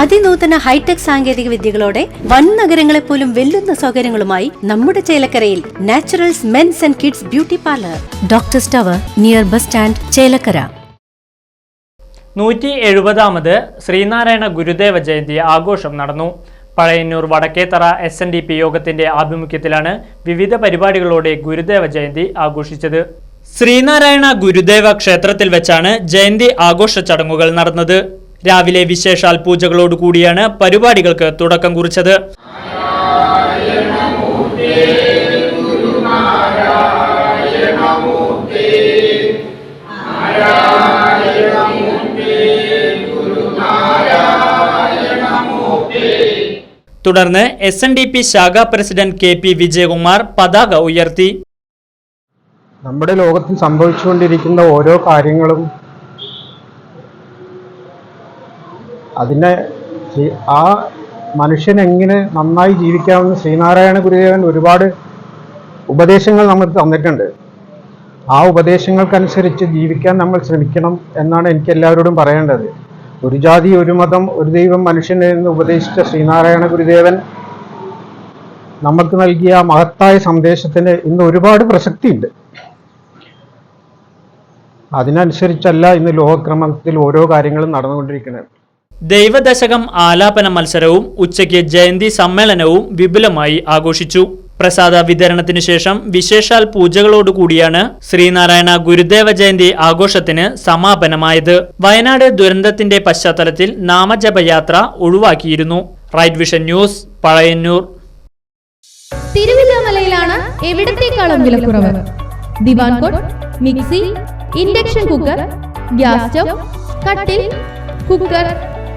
അതിനൂതന hi tech സാങ്കേതിക വിദ്യകളോടെ വൻ നഗരങ്ങളെ പോലും വെല്ലുന്ന സൗകര്യങ്ങളുമായി നമ്മുടെ ചേലക്കരയിൽ naturals men's and kids beauty parlour. Doctor സ്റ്റവർ near bus stand Chelakkara. നൂറ്റി എഴുപതാമത് ശ്രീനാരായണ ഗുരുദേവ ജയന്തി ആഘോഷം നടന്നു. Pazhayannur Vadakkethara S N D P യോഗത്തിന്റെ ആഭിമുഖ്യത്തിലാണ് വിവിധ പരിപാടികളോടെ ഗുരുദേവ ജയന്തി ആഘോഷിച്ചത്. ശ്രീനാരായണ ഗുരുദേവ ക്ഷേത്രത്തിൽ വെച്ചാണ് ജയന്തി ആഘോഷ ചടങ്ങുകൾ നടന്നത്. രാവിലെ വിശേഷാൽ പൂജകളോടുകൂടിയാണ് പരിപാടികൾക്ക് തുടക്കം കുറിച്ചത്. തുടർന്ന് എസ് എൻ ഡി പി ശാഖാ പ്രസിഡന്റ് കെ പി വിജയകുമാർ പതാക ഉയർത്തി. നമ്മുടെ ലോകത്തിൽ സംഭവിച്ചുകൊണ്ടിരിക്കുന്ന ഓരോ കാര്യങ്ങളും അതിനെ ആ മനുഷ്യൻ എങ്ങനെ നന്നായി ജീവിക്കാമെന്ന് ശ്രീനാരായണ ഗുരുദേവൻ ഒരുപാട് ഉപദേശങ്ങൾ നമ്മൾ തന്നിട്ടുണ്ട്. ആ ഉപദേശങ്ങൾക്കനുസരിച്ച് ജീവിക്കാൻ നമ്മൾ ശ്രമിക്കണം എന്നാണ് എനിക്ക് എല്ലാവരോടും പറയേണ്ടത്. ഒരു ജാതി ഒരു മതം ഒരു ദൈവം മനുഷ്യൻ എന്ന് ഉപദേശിച്ച ശ്രീനാരായണ ഗുരുദേവൻ നമുക്ക് നൽകിയ ആ മഹത്തായ സന്ദേശത്തിന് ഇന്ന് ഒരുപാട് പ്രസക്തിയുണ്ട്. അതിനനുസരിച്ചല്ല ഇന്ന് ലോകക്രമത്തിൽ ഓരോ കാര്യങ്ങളും നടന്നുകൊണ്ടിരിക്കുന്നത്. ദൈവദശകം ആലാപന മത്സരവും ഉച്ചയ്ക്ക് ജയന്തി സമ്മേളനവും വിപുലമായി ആഘോഷിച്ചു. പ്രസാദ വിതരണത്തിനു ശേഷം വിശേഷാൽ പൂജകളോടുകൂടിയാണ് ശ്രീനാരായണ ഗുരുദേവ ജയന്തി ആഘോഷത്തിന് സമാപനമായത്. വയനാട് ദുരന്തത്തിന്റെ പശ്ചാത്തലത്തിൽ നാമജപയാത്ര ഒഴിവാക്കിയിരുന്നു. Right vision news Pazhayannur. തിരുവില്ലാമലയിലാണ് എവിടത്തേക്കാളും വിലക്കുറവ്? Diwan cot mixie induction cooker gas stove കട്ടിൽ കുക്കർ